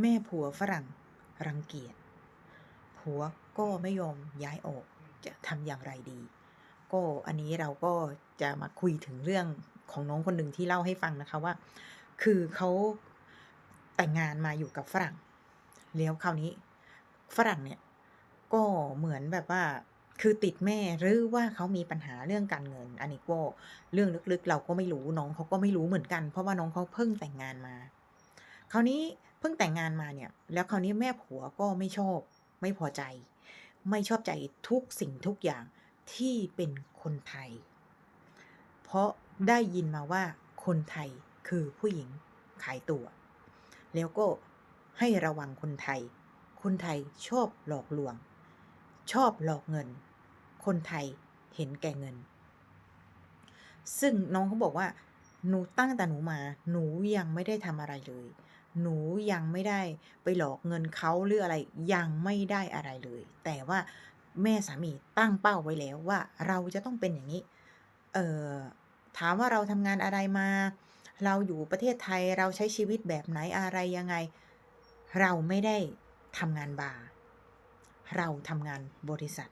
แม่ผัวฝรั่งรังเกียจ ผัวก็ไม่ยอมย้ายออก จะทำอย่างไรดี ก็อันนี้เราก็จะมาคุยถึงเรื่องของน้องคนหนึ่งที่เล่าให้ฟังนะคะว่า คือเขาแต่งงานมาอยู่กับฝรั่ง แล้วคราวนี้ฝรั่งเนี่ยก็เหมือนแบบว่าคือติดแม่หรือว่าเขามีปัญหาเรื่องการเงิน อันนี้ก็เรื่องลึกๆ เราก็ไม่รู้น้องเขาก็ไม่รู้เหมือนกัน เพราะว่าน้องเขาเพิ่งแต่งงานมา คราวนี้ พิ่งแต่งงานมาเนี่ย แล้วคราวนี้แม่ผัวก็ไม่ชอบ ไม่พอใจ ไม่ชอบใจทุกสิ่งทุกอย่างที่เป็นคนไทย เพราะได้ยินมาว่าคนไทยคือผู้หญิงขายตัว แล้วก็ให้ระวังคนไทย คนไทยชอบหลอกลวง ชอบหลอกเงิน คนไทยเห็นแก่เงิน ซึ่งน้องเขาบอกว่า หนูตั้งแต่หนูมา หนูยังไม่ได้ทำอะไรเลย หนูยังไม่ได้ไปหลอกเงินเขาหรืออะไรยังไม่ได้อะไรเลย แต่ว่าแม่สามีตั้งเป้าไว้แล้วว่าเราจะต้องเป็นอย่างนี้ เอ่อถามว่าเราทำงานอะไรมา เราอยู่ประเทศไทยเราใช้ชีวิตแบบไหนอะไรยังไง เราไม่ได้ทำงานบาร์เราทำงานบริษัท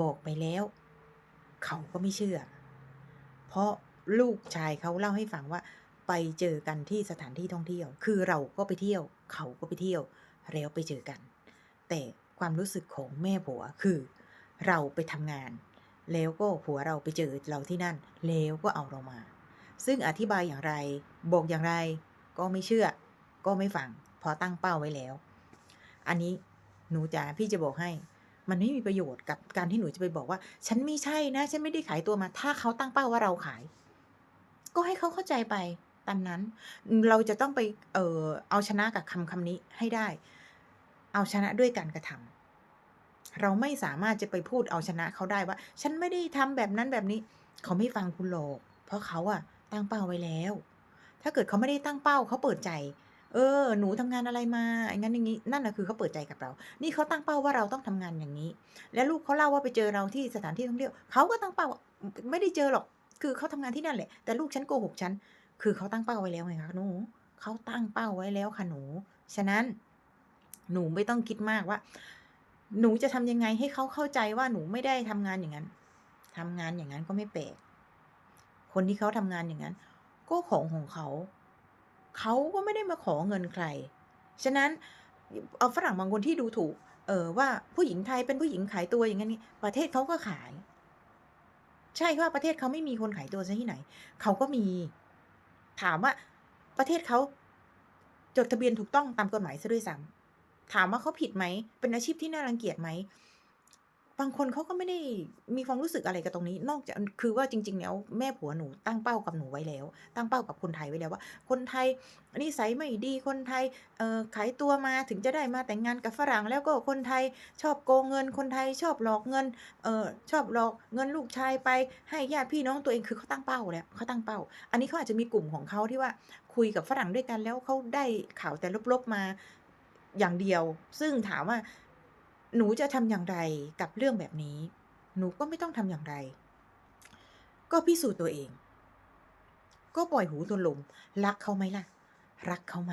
บอกไปแล้ว เขาก็ไม่เชื่อ เพราะลูกชายเขาเล่าให้ฟังว่า ไปเจอกันที่สถานที่ท่องเที่ยว คือเราก็ไปเที่ยว เขาก็ไปเที่ยว แล้วไปเจอกัน แต่ความรู้สึกของแม่ผัวคือ เราไปทำงาน แล้วก็ผัวเราไปเจอเราที่นั่น แล้วก็เอาเรามา ซึ่งอธิบายอย่างไร บอกอย่างไร ก็ไม่เชื่อ ก็ไม่ฟัง พอตั้งเป้าไว้แล้ว อันนี้หนูจ๋าพี่จะบอกให้ มันไม่มีประโยชน์กับการที่หนูจะไปบอกว่า ฉันไม่ใช่นะ ฉันไม่ได้ขายตัวมา ถ้าเขาตั้งเป้าว่าเราขาย ก็ให้เขาเข้าใจไป ตามนั้น เราจะต้องไปเออเอาชนะกับคำคำนี้ให้ได้ เอาชนะด้วยการกระทำเราไม่สามารถจะไปพูดเอาชนะเขาได้ว่า ฉันไม่ได้ทำแบบนั้นแบบนี้ เขาไม่ฟังคุณหรอกเพราะเขาอะตั้งเป้าไว้แล้ว ถ้าเกิดเขาไม่ได้ตั้งเป้าเขาเปิดใจ เออ หนูทำงานอะไรมาอย่างงั้นอย่างงี้ นั่นน่ะคือเขาเปิดใจกับเรา นี่เขาตั้งเป้าว่าเราต้องทำงานอย่างนี้ แล้วลูกเขาเล่าว่าไปเจอเราที่สถานที่ท่องเที่ยว เขาก็ตั้งเป้าว่าไม่ได้เจอหรอก คือเขาทำงานที่นั่นแหละ แต่ลูกฉันโกหกฉัน คือเขาตั้งเป้าไว้แล้วไงคะหนูเขาตั้งเป้าไว้แล้วค่ะหนู ฉะนั้น หนูไม่ต้องคิดมากว่า หนูจะทำยังไงให้เขาเข้าใจว่าหนูไม่ได้ทำงานอย่างนั้นทำงานอย่างนั้นก็ไม่แปลกคนที่เขาทำงานอย่างนั้น ก็ของของเขา เขาก็ไม่ได้มาขอเงินใคร ฉะนั้นเอาฝรั่งบางคนที่ดูถูก เออว่าผู้หญิงไทยเป็นผู้หญิงขายตัวอย่างนี้ประเทศเขาก็ขาย ใช่ว่าประเทศเขาไม่มีคนขายตัวเสียที่ไหน เขาก็มี ถามว่าประเทศเขาจดทะเบียนถูกต้องตามกฎหมายซะด้วยซ้ำถามว่าเขาผิดไหม เป็นอาชีพที่น่ารังเกียจไหม บางคนเขาก็ไม่ได้มีความรู้สึกอะไรกับตรงนี้ นอกจากคือว่าจริง ๆ แล้วแม่ผัวหนูตั้งเป้ากับหนูไว้แล้ว ตั้งเป้ากับคนไทยไว้แล้วว่า คนไทยนิสัยไม่ดีคนไทยเอ่อขายตัวมาถึงจะได้มาแต่งงานกับฝรั่ง แล้วก็คนไทยชอบโกงเงิน คนไทยชอบหลอกเงินเอ่อชอบหลอกเงินลูกชายไปให้ญาติพี่น้องตัวเองคือเขาตั้งเป้าแล้วเขาตั้งเป้า อันนี้เขาอาจจะมีกลุ่มของเขาที่ว่าคุยกับฝรั่งด้วยกันแล้วเขาได้ข่าวแต่ลบๆมาอย่างเดียว ซึ่งถามว่า หนูจะทำอย่างไรกับเรื่องแบบนี้ หนูก็ไม่ต้องทำอย่างไร ก็พิสูจน์ตัวเอง ก็ปล่อยหูทวลม รักเขาไหมล่ะ รักเขาไหม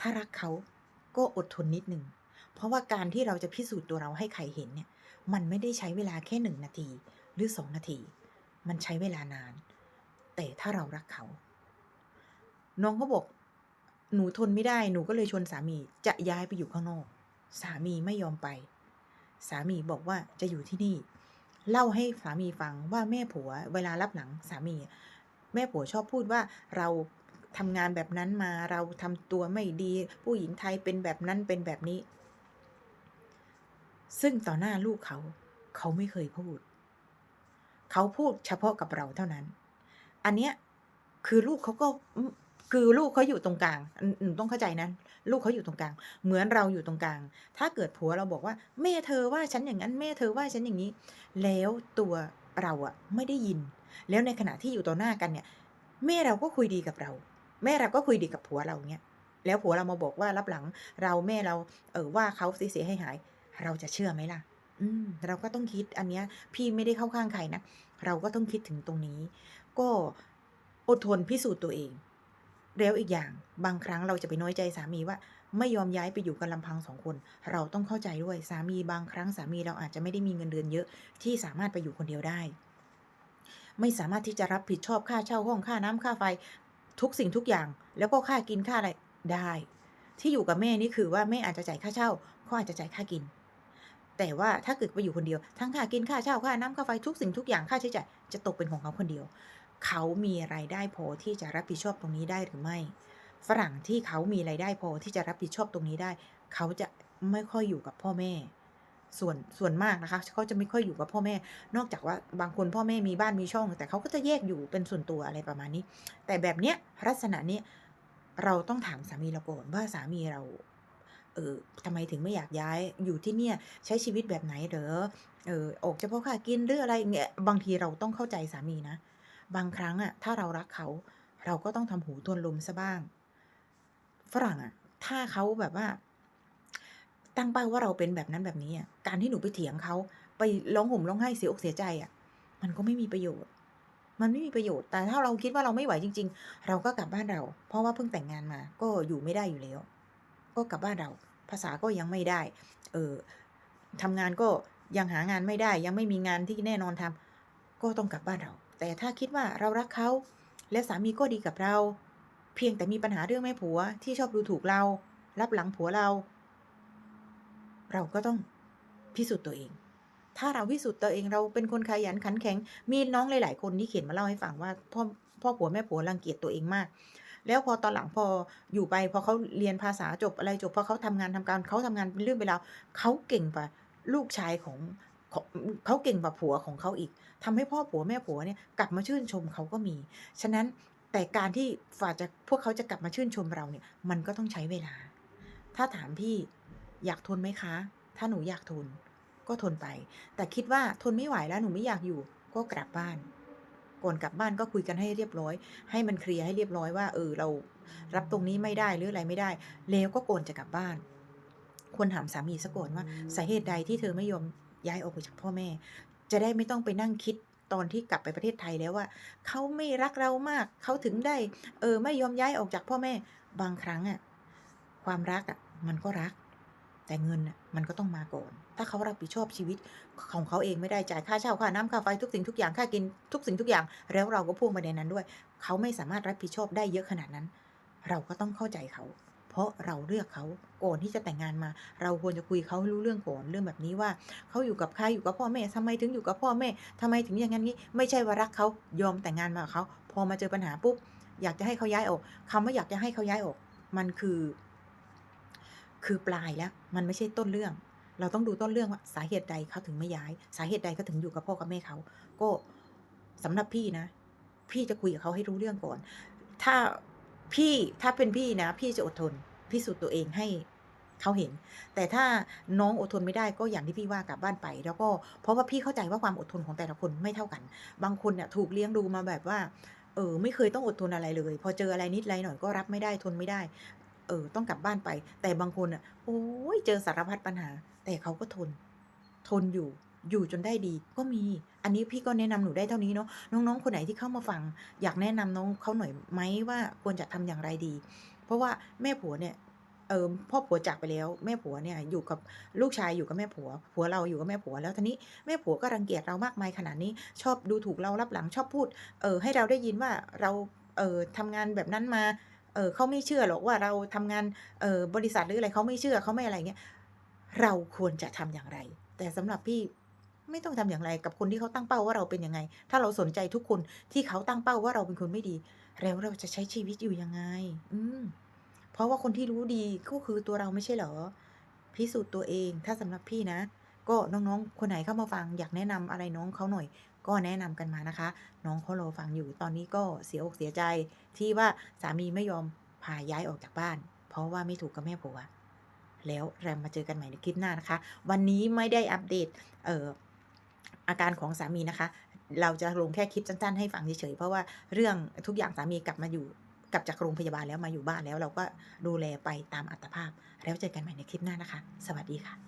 ถ้ารักเขาก็อดทนนิดหนึ่ง เพราะว่าการที่เราจะพิสูจน์ตัวเราให้ใครเห็นเนี่ย มันไม่ได้ใช้เวลาแค่1นาทีหรือ2นาที มันใช้เวลานาน แต่ถ้าเรารักเขา น้องเขาบอก หนูทนไม่ได้ หนูก็เลยชวนสามีจะย้ายไปอยู่ข้างนอก สามีไม่ยอมไป สามีบอกว่าจะอยู่ที่นี่ เล่าให้สามีฟังว่าแม่ผัวเวลารับหลังสามี แม่ผัวชอบพูดว่าเราทำงานแบบนั้นมาเราทำตัวไม่ดี ผู้หญิงไทยเป็นแบบนั้นเป็นแบบนี้ ซึ่งต่อหน้าลูกเขา เขาไม่เคยพูด เขาพูดเฉพาะกับเราเท่านั้น อันเนี้ยคือลูกเขาก็ คือลูกเขาอยู่ตรงกลางหนูต้องเข้าใจนะลูกเขาอยู่ตรงกลาง เหมือนเราอยู่ตรงกลาง ถ้าเกิดผัวเราบอกว่า แม่เธอว่าฉันอย่างงั้นแม่เธอว่าฉันอย่างงี้ แล้วตัวเราอะไม่ได้ยิน แล้วในขณะที่อยู่ต่อหน้ากันเนี่ย แม่เราก็คุยดีกับเรา แม่เราก็คุยดีกับผัวเราอย่างเงี้ยแล้วผัวเรามาบอกว่ารับหลังเราแม่เราเออว่าเขาเสียๆหาย เราจะเชื่อไหมล่ะ?อืม เราก็ต้องคิดอันเนี้ย พี่ไม่ได้เข้าข้างใครนะเราก็ต้องคิดถึงตรงนี้ ก็อดทนพิสูจน์ตัวเอง แล้วอีกอย่างบางครั้งเราจะไปน้อยใจสามีว่า ไม่ยอมย้ายไปอยู่กันลำพังสองคน เราต้องเข้าใจด้วยสามีบางครั้งสามีเราอาจจะไม่ได้มีเงินเดือนเยอะที่สามารถไปอยู่คนเดียวได้ ไม่สามารถที่จะรับผิดชอบค่าเช่าห้องค่าน้ำค่าไฟ ทุกสิ่งทุกอย่าง แล้วก็ค่ากินค่าอะไรได้ ที่อยู่กับแม่นี่คือว่าแม่อาจจะจ่ายค่าเช่าเขาอาจจะจ่ายค่ากิน แต่ว่าถ้าเกิดไปอยู่คนเดียว ทั้งค่ากินค่าเช่าค่าน้ำค่าไฟทุกสิ่งทุกอย่างค่าใช้จ่ายจะตกเป็นของเขาคนเดียว เขามีรายได้พอที่จะรับผิดชอบตรงนี้ได้หรือไม่ ฝรั่งที่เขามีรายได้พอที่จะรับผิดชอบตรงนี้ได้ เขาจะไม่ค่อยอยู่กับพ่อแม่ ส่วนส่วนมากนะคะเขาจะไม่ค่อยอยู่กับพ่อแม่ นอกจากว่าบางคนพ่อแม่มีบ้านมีช่อง แต่เขาก็จะแยกอยู่เป็นส่วนตัวอะไรประมาณนี้ แต่แบบเนี้ยลักษณะเนี้ยเราต้องถามสามีเราก่อนว่าสามีเราเออทำไมถึงไม่อยากย้ายอยู่ที่เนี่ยใช้ชีวิตแบบไหนเหรอเออออกเฉพาะค่ากินหรืออะไรเงี้ยบางทีเราต้องเข้าใจสามีนะ บางครั้งอะถ้าเรารักเขา เราก็ต้องทำหูทวนลมซะบ้าง ฝรั่งอะถ้าเขาแบบว่า ตั้งเป้าว่าเราเป็นแบบนั้นแบบนี้อะการที่หนูไปเถียงเขาไปร้องห่มร้องไห้เสียอกเสียใจอะมันก็ไม่มีประโยชน์ มันไม่มีประโยชน์ แต่ถ้าเราคิดว่าเราไม่ไหวจริง ๆ เราก็กลับบ้านเรา เพราะว่าเพิ่งแต่งงานมา ก็อยู่ไม่ได้อยู่แล้ว ก็กลับบ้านเรา ภาษาก็ยังไม่ได้ เออทำงานก็ยังหางานไม่ได้ ยังไม่มีงานที่แน่นอนทำก็ต้องกลับบ้านเรา แต่ถ้าคิดว่าเรารักเขา และสามีก็ดีกับเรา เพียงแต่มีปัญหาเรื่องแม่ผัวที่ชอบดูถูกเรา รับหลังผัวเรา เราก็ต้องพิสูจน์ตัวเอง ถ้าเราพิสูจน์ตัวเองเราเป็นคนขยันขันแข็ง มีน้องหลาย ๆ คนที่เขียนมาเล่าให้ฟังว่าพ่อพ่อผัวแม่ผัวรังเกียจตัวเองมาก แล้วพอตอนหลังพออยู่ไปพอเขาเรียนภาษาจบอะไรจบพอเขาทำงานทำการเขาทำงานเป็นเรื่องเป็นราวเขาเก่งกว่าลูกชายของ เขาเก่งกว่าผัวของเขาอีกทำให้พ่อผัวแม่ผัวเนี่ยกลับมาชื่นชมเขาก็มี ฉะนั้นแต่การที่ฝ่าจะพวกเขาจะกลับมาชื่นชมเราเนี่ย มันก็ต้องใช้เวลา ถ้าถามพี่อยากทนไหมคะ ถ้าหนูอยากทน ก็ทนไป แต่คิดว่าทนไม่ไหวแล้วหนูไม่อยากอยู่ ก็กลับบ้านก่อนกลับบ้านก็คุยกันให้เรียบร้อย ให้มันเคลียร์ให้เรียบร้อยว่าเออเรารับตรงนี้ไม่ได้หรืออะไรไม่ได้ แล้วก็โกนจะกลับบ้านควรถามสามีซะก่อนว่าสาเหตุใดที่เธอไม่ยอม ย้ายออกไปจากพ่อแม่ จะได้ไม่ต้องไปนั่งคิดตอนที่กลับไปประเทศไทยแล้วว่า เขาไม่รักเรามากเขาถึงได้ เออไม่ยอมย้ายออกจากพ่อแม่บางครั้งอะความรักอะมันก็รัก แต่เงินอะมันก็ต้องมาก่อน ถ้าเขารับผิดชอบชีวิตของเขาเองไม่ได้จ่ายค่าเช่าค่าน้ำค่าไฟทุกสิ่งทุกอย่างค่ากินทุกสิ่งทุกอย่าง แล้วเราก็พ่วงไปในนั้นด้วย เขาไม่สามารถรับผิดชอบได้เยอะขนาดนั้น เราก็ต้องเข้าใจเขา เพราะเราเลือกเขาก่อนที่จะแต่งงานมา เราควรจะคุยเขาให้รู้เรื่องก่อนเรื่องแบบนี้ว่าเขาอยู่กับใครอยู่กับพ่อแม่ทำไมถึงอยู่กับพ่อแม่ทำไมถึงอย่างนั้นนี้ ไม่ใช่ว่ารักเขายอมแต่งงานมาเขา พอมาเจอปัญหาปุ๊บอยากจะให้เขาย้ายออกคำว่าอยากจะให้เขาย้ายออก มันคือ คือปลายแล้ว มันไม่ใช่ต้นเรื่อง เราต้องดูต้นเรื่องว่าสาเหตุใดเขาถึงไม่ย้าย สาเหตุใดเขาถึงอยู่กับพ่อกับแม่เขา ก็สำหรับพี่นะ พี่จะคุยกับเขาให้รู้เรื่องก่อน ถ้า พี่ถ้าเป็นพี่นะ พี่จะอดทนพิสูจน์ตัวเองให้เขาเห็น แต่ถ้าน้องอดทนไม่ได้ก็อย่างที่พี่ว่ากลับบ้านไป แล้วก็เพราะว่าพี่เข้าใจว่าความอดทนของแต่ละคนไม่เท่ากัน บางคนเนี่ยถูกเลี้ยงดูมาแบบว่า เออ ไม่เคยต้องอดทนอะไรเลย พอเจออะไรนิดไรหน่อยก็รับไม่ได้ทนไม่ได้ เออ ต้องกลับบ้านไป แต่บางคนอะโอ้ยเจอสารพัดปัญหา แต่เขาก็ทน ทนอยู่ อยู่จนได้ดีก็มี อันนี้พี่ก็แนะนำหนูได้เท่านี้เนาะน้องๆ คนไหนที่เข้ามาฟัง อยากแนะนำน้องเขาหน่อยไหมว่าควรจะทำอย่างไรดี เพราะว่าแม่ผัวเนี่ยเออพ่อผัวจากไปแล้วแม่ผัวเนี่ยอยู่กับลูกชายอยู่กับแม่ผัว ผัวเราอยู่กับแม่ผัวแล้วทีนี้แม่ผัวก็รังเกียจเรามากมายขนาดนี้ชอบดูถูกเรารับหลังชอบพูดเออให้เราได้ยินว่าเราเออทำงานแบบนั้นมาเออเขาไม่เชื่อหรอกว่าเราทำงานเออบริษัทหรืออะไรเขาไม่เชื่อเขาไม่อะไรเงี้ยเราควรจะทำอย่างไร แต่สำหรับพี่ ไม่ต้องทำอย่างไรกับคนที่เขาตั้งเป้าว่าเราเป็นยังไง ถ้าเราสนใจทุกคนที่เขาตั้งเป้าว่าเราเป็นคนไม่ดี แล้วเราจะใช้ชีวิตอยู่ยังไง อืมเพราะว่าคนที่รู้ดีก็คือตัวเราไม่ใช่เหรอ พิสูจน์ตัวเอง ถ้าสำหรับพี่นะ ก็น้องๆ คนไหนเข้ามาฟังอยากแนะนำอะไรน้องเขาหน่อย ก็แนะนำกันมานะคะ น้องเขารอฟังอยู่ ตอนนี้ก็เสียอกเสียใจ ที่ว่าสามีไม่ยอมพาย้ายออกจากบ้าน เพราะว่าไม่ถูกกับแม่ผัวแล้วเรามาเจอกันใหม่ในคลิปหน้านะคะ วันนี้ไม่ได้อัปเดต เอ่อ อาการของสามีนะคะ เราจะลงแค่คลิปสั้นๆให้ฟังเฉยๆเพราะว่าเรื่องทุกอย่างสามีกลับมาอยู่กลับจากโรงพยาบาลแล้วมาอยู่บ้านแล้วเราก็ดูแลไปตามอัตภาพ แล้วเจอกันใหม่ในคลิปหน้านะคะ สวัสดีค่ะ